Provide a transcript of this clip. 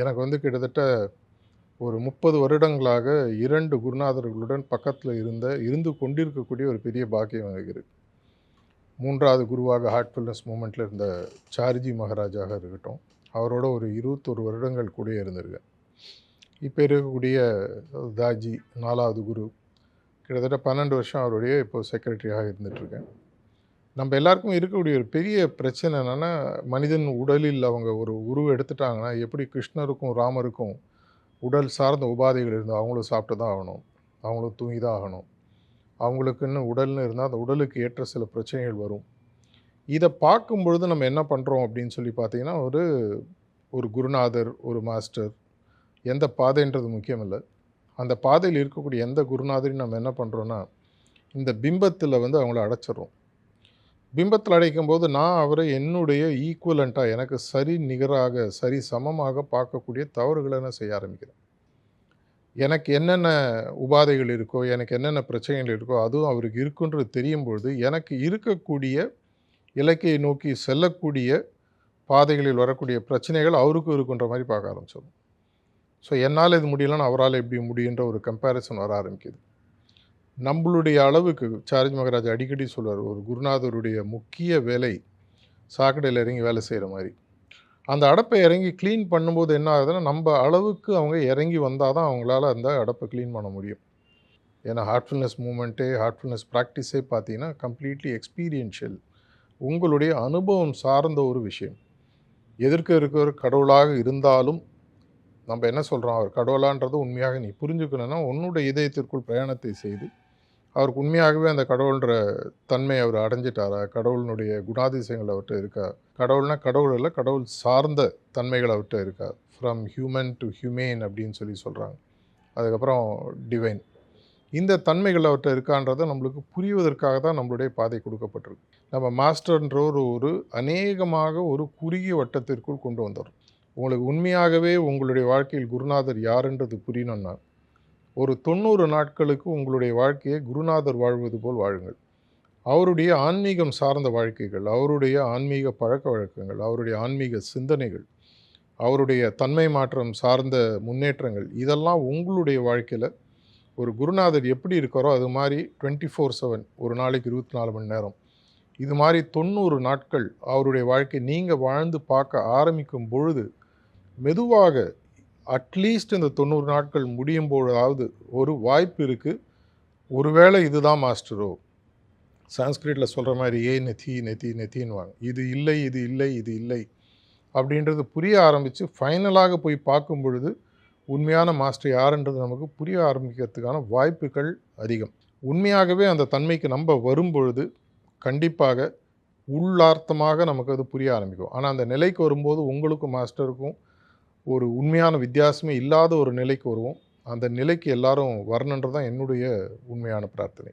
எனக்கு வந்து கிட்டத்தட்ட ஒரு முப்பது வருடங்களாக இரண்டு குருநாதர்களுடன் பக்கத்தில் இருந்த இருந்து கொண்டிருக்கக்கூடிய ஒரு பெரிய பாக்கியம் எனக்கு இருக்குது மூன்றாவது குருவாக ஹார்ட்ஃபுல்னஸ் மூமெண்ட்டில் இருந்த சார்ஜி மகாராஜாக இருக்கட்டும் அவரோட ஒரு இருபத்தொரு வருடங்கள் கூட இருந்திருக்கேன். இப்போ இருக்கக்கூடிய தாஜி நாலாவது குரு கிட்டத்தட்ட பன்னெண்டு வருஷம் அவருடைய இப்போ செக்ரட்டரியாக இருந்துகிட்ருக்கேன் நம்ம எல்லாருக்கும் இருக்கக்கூடிய ஒரு பெரிய பிரச்சனை என்னென்னா மனிதன் உடலில் அவங்க ஒரு உருவம் எடுத்துட்டாங்கன்னா எப்படி கிருஷ்ணருக்கும் ராமருக்கும் உடல் சார்ந்த உபாதைகள் இருந்தால் அவங்களும் சாப்பிட்டு தான் ஆகணும். அவங்களும் தூங்கி தான் ஆகணும். அவங்களுக்குன்னு உடல்னு இருந்தால் அந்த உடலுக்கு ஏற்ற சில பிரச்சனைகள் வரும். இதை பார்க்கும் பொழுது நம்ம என்ன பண்ணுறோம் அப்படின்னு சொல்லி பார்த்தீங்கன்னா ஒரு ஒரு குருநாதர் ஒரு மாஸ்டர் எந்த பாதைன்றது முக்கியம் இல்லை அந்த பாதையில் இருக்கக்கூடிய எந்த குருநாதரையும் நம்ம என்ன பண்ணுறோன்னா இந்த பிம்பத்தில் வந்து அவங்கள அடைச்சிடுறோம். பிம்பத்தில் அடைக்கும் போது நான் அவரை என்னுடைய ஈக்குவலண்ட்டாக எனக்கு சரி நிகராக சரி சமமாக பார்க்கக்கூடிய தவறுகளை நான் செய்ய ஆரம்பிக்கிறேன். எனக்கு என்னென்ன உபாதைகள் இருக்கோ எனக்கு என்னென்ன பிரச்சனைகள் இருக்கோ அதுவும் அவருக்கு இருக்குன்றது தெரியும் பொழுது எனக்கு இருக்கக்கூடிய இலக்கையை நோக்கி செல்லக்கூடிய பாதைகளில் வரக்கூடிய பிரச்சனைகள் அவருக்கும் இருக்குன்ற மாதிரி பார்க்க ஆரம்பிச்சிடும். ஸோ என்னால் இது முடியலன்னு அவரால் எப்படி முடியுன்ற ஒரு கம்பேரிசன் வர ஆரம்பிக்குது. நம்மளுடைய அளவுக்கு சார்ஜ் மகராஜ் அடிக்கடி சொல்வார் ஒரு குருநாதருடைய முக்கிய வேலை சாக்கடையில் இறங்கி வேலை செய்கிற மாதிரி. அந்த அடப்பை இறங்கி க்ளீன் பண்ணும்போது என்ன ஆகுதுன்னா நம்ம அளவுக்கு அவங்க இறங்கி வந்தால் தான் அவங்களால அந்த அடப்பை க்ளீன் பண்ண முடியும். ஏன்னா ஹார்ட்ஃபுல்னஸ் மூமெண்ட்டே ஹார்ட்ஃபுல்னஸ் ப்ராக்டிஸே பார்த்தீங்கன்னா கம்ப்ளீட்லி எக்ஸ்பீரியன்ஷியல் உங்களுடைய அனுபவம் சார்ந்த ஒரு விஷயம். எதிர்க்க இருக்கிற கடவுளாக இருந்தாலும் நம்ம என்ன சொல்கிறோம் அவர் கடவுளான்றது உண்மையாக நீ புரிஞ்சுக்கணுன்னா உன்னுடைய இதயத்திற்குள் பிரயாணத்தை செய்து அவருக்கு உண்மையாகவே அந்த கடவுள்ன்ற தன்மை அவர் அடைஞ்சிட்டாரா? கடவுளினுடைய குணாதிசயங்கள் அவர்கிட்ட இருக்கா? கடவுள்னா கடவுள் இல்லை கடவுள் சார்ந்த தன்மைகள் அவர்கிட்ட இருக்கா? ஃப்ரம் ஹியூமன் டு ஹியூமேன் அப்படின்னு சொல்லி சொல்கிறாங்க அதுக்கப்புறம் டிவைன் இந்த தன்மைகள் அவர்கிட்ட இருக்கான்றதை நம்மளுக்கு புரிவதற்காக தான் நம்மளுடைய பாதை கொடுக்கப்பட்டிருக்கு. நம்ம மாஸ்டர்ன்ற ஒரு ஒரு அநேகமாக ஒரு குறுகிய வட்டத்திற்குள் கொண்டு வந்துடும் உங்களுக்கு உண்மையாகவே உங்களுடைய வாழ்க்கையில் குருநாதர் யாருன்றது புரியணும்னா ஒரு தொண்ணூறு நாட்களுக்கு உங்களுடைய வாழ்க்கையை குருநாதர் வாழ்வது போல் வாழுங்கள். அவருடைய ஆன்மீகம் சார்ந்த வாழ்க்கைகள் அவருடைய ஆன்மீக பழக்க வழக்கங்கள் அவருடைய ஆன்மீக சிந்தனைகள் அவருடைய தன்மை மாற்றம் சார்ந்த முன்னேற்றங்கள் இதெல்லாம் உங்களுடைய வாழ்க்கையில் ஒரு குருநாதர் எப்படி இருக்காரோ அது மாதிரி டுவெண்ட்டி ஃபோர் செவன் ஒரு நாளைக்கு இருபத்தி நாலு மணி நேரம். இது மாதிரி தொண்ணூறு நாட்கள் அவருடைய வாழ்க்கை நீங்கள் வாழ்ந்து பார்க்க ஆரம்பிக்கும் பொழுது மெதுவாக அட்லீஸ்ட் இந்த தொண்ணூறு நாட்கள் முடியும் பொழுதாவது ஒரு வாய்ப்பு இருக்குது ஒருவேளை இதுதான் மாஸ்டரோ சான்ஸ்கிரிட்டில் சொல்கிற மாதிரி ஏ நெத்தி நெத்தி நெத்தின்வாங்க இது இல்லை இது இல்லை இது இல்லை அப்படின்றது புரிய ஆரம்பித்து ஃபைனலாக போய் பார்க்கும் பொழுது உண்மையான மாஸ்டர் யாருன்றது நமக்கு புரிய ஆரம்பிக்கிறதுக்கான வாய்ப்புகள் அதிகம். உண்மையாகவே அந்த தன்மைக்கு நம்ம வரும்பொழுது கண்டிப்பாக உள்ளார்த்தமாக நமக்கு அது புரிய ஆரம்பிக்கும். ஆனால் அந்த நிலைக்கு வரும்போது உங்களுக்கும் மாஸ்டருக்கும் ஒரு உண்மையான வித்தியாசமே இல்லாத ஒரு நிலைக்கு வருவோம். அந்த நிலைக்கு எல்லாரும் வரணுன்றது தான் என்னுடைய உண்மையான பிரார்த்தனை.